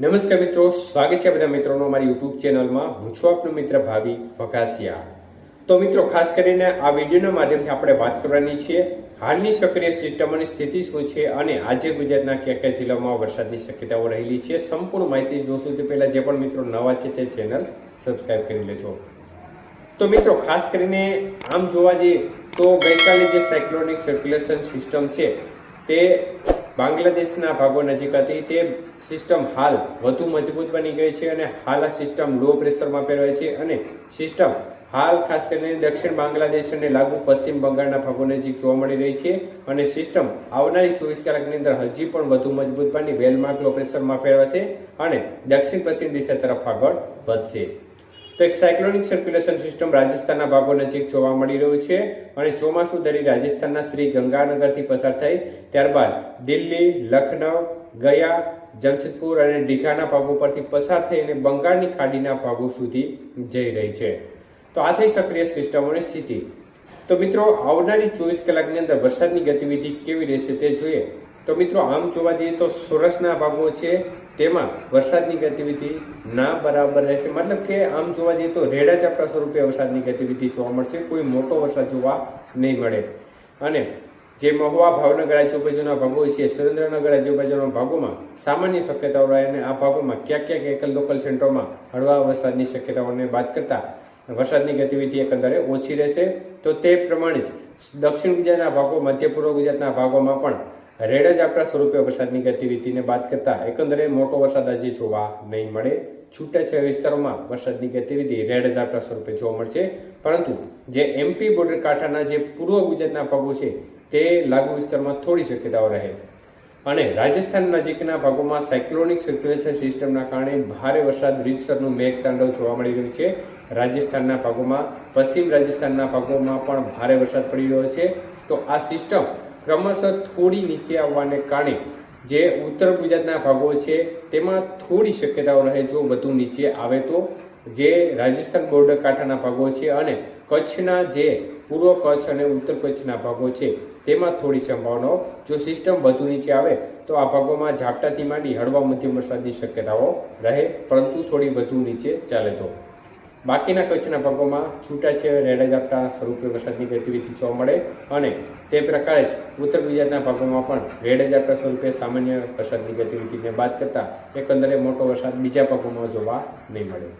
નમસ્કાર મિત્રો, સ્વાગત છે બધા મિત્રોનો મારી યુટ્યુબ ચેનલમાં. હું છું આપનો મિત્ર ભાવિ વઘાસિયા તો મિત્રો, ખાસ કરીને આ વિડીયોના માધ્યમથી આપણે વાત કરવાની છીએ હાલની સક્રિય સિસ્ટમોની સ્થિતિ શું છે અને આજે ગુજરાતના ક્યાં કયા જિલ્લામાં વરસાદની શક્યતાઓ રહેલી છે, સંપૂર્ણ માહિતી જોશું. તે પહેલા જે પણ મિત્રો નવા છે તે ચેનલ સબસ્ક્રાઇબ કરી લેજો. તો મિત્રો, ખાસ કરીને આમ જોવા જઈએ તો ગઈકાલે જે સાયક્લોનિક સર્ક્યુલેશન સિસ્ટમ છે, તે બાંગ્લાદેશના ભાગો નજીક હતી, તે સિસ્ટમ હાલ વધુ મજબૂત બની ગઈ છે અને હાલ આ સિસ્ટમ લો પ્રેશરમાં ફેરવાય છે અને સિસ્ટમ હાલ ખાસ કરીને દક્ષિણ બાંગ્લાદેશ અને લાગુ પશ્ચિમ બંગાળના ભાગો નજીક જોવા મળી રહી છે અને સિસ્ટમ આવનારી ચોવીસ કલાકની અંદર હજી પણ વધુ મજબૂત બની વેલમાર્ક લો પ્રેશરમાં ફેરવાશે અને દક્ષિણ પશ્ચિમ દિશા તરફ આગળ વધશે. તો એક સાયક્લોનિક સર્ક્યુલેશન સિસ્ટમ રાજસ્થાનના ભાગો નજીક જોવા મળી રહ્યું છે અને ચોમાસું દરી રાજસ્થાનના શ્રી ગંગાનગરથી પસાર થઈ ત્યારબાદ દિલ્હી, લખનઉ, ગયા, જમશેદપુર અને ડીઘાના ભાગો પરથી પસાર થઈને બંગાળની ખાડીના ભાગો સુધી જઈ રહી છે. તો આ થઈ સક્રિય સિસ્ટમોની સ્થિતિ. તો મિત્રો, આવનારી ચોવીસ કલાકની અંદર વરસાદની ગતિવિધિ કેવી રહેશે તે જોઈએ. તો મિત્રો, આમ જોવા જઈએ તો સૌરાષ્ટ્રના ભાગો છે, તેમાં વરસાદની ગતિવિધિ ના બરાબર રહેશે. મતલબ કે આમ જોવા જઈએ તો રેડા ઝાપટા સ્વરૂપે વરસાદની ગતિવિધિ જોવા મળશે. કોઈ મોટો વરસાદ જોવા નહીં મળે. અને જે મહુવા ભાવનગર આજુબાજુના ભાગો છે, સુરેન્દ્રનગર આજુબાજુના ભાગોમાં સામાન્ય શક્યતાઓ રહે અને આ ભાગોમાં ક્યાંક ક્યાંક એકલ લોકલ સેન્ટરોમાં હળવા વરસાદની શક્યતાઓને બાદ કરતા વરસાદની ગતિવિધિ એકંદરે ઓછી રહેશે. તો તે પ્રમાણે જ દક્ષિણ ગુજરાતના ભાગો, મધ્ય પૂર્વ ગુજરાતના ભાગોમાં પણ રેડ ઝાપટા સ્વરૂપે વરસાદની ગતિવિધિને બાદ કરતા એકંદરે મોટો વરસાદ આજે જોવા નહીં મળે. છૂટાછવાયા વિસ્તારોમાં વરસાદની ગતિવિધિ રેડ ઝાપટા સ્વરૂપે જોવા મળશે. પરંતુ જે એમપી બોર્ડર કાંઠાના જે પૂર્વ ગુજરાતના ભાગો છે, તે લાગુ વિસ્તારમાં થોડી શક્યતાઓ રહે. અને રાજસ્થાન નજીકના ભાગોમાં સાયક્લોનિક સર્ક્યુલેશન સિસ્ટમના કારણે ભારે વરસાદ, રીતસરનું મેઘતાંડવ જોવા મળી રહ્યું છે. રાજસ્થાનના ભાગોમાં, પશ્ચિમ રાજસ્થાનના ભાગોમાં પણ ભારે વરસાદ પડી રહ્યો છે. તો આ સિસ્ટમ ક્રમશઃ થોડી નીચે આવવાને કારણે જે ઉત્તર ગુજરાતના ભાગો છે, તેમાં થોડી શક્યતાઓ રહે જો વધુ નીચે આવે તો. જે રાજસ્થાન બોર્ડર કાંઠાના ભાગો છે અને કચ્છના જે પૂર્વ કચ્છ અને ઉત્તર કચ્છના ભાગો છે, તેમાં થોડી સંભાવનાઓ. જો સિસ્ટમ વધુ નીચે આવે, તો આ ભાગોમાં ઝાપટાથી માંડી હળવા મધ્યમ વરસાદની શક્યતાઓ રહે, પરંતુ થોડી વધુ નીચે ચાલે તો. બાકીના કચ્છના ભાગોમાં છૂટા છે રેડા ઝાપટા સ્વરૂપે વરસાદની ગતિવિધિ જોવા મળે અને તે પ્રકારે જ ઉત્તર ગુજરાતના ભાગોમાં પણ રેડા ઝાપટા સ્વરૂપે સામાન્ય વરસાદની ગતિવિધિને બાદ કરતાં એકંદરે મોટો વરસાદ બીજા ભાગોમાં જોવા નહીં મળે.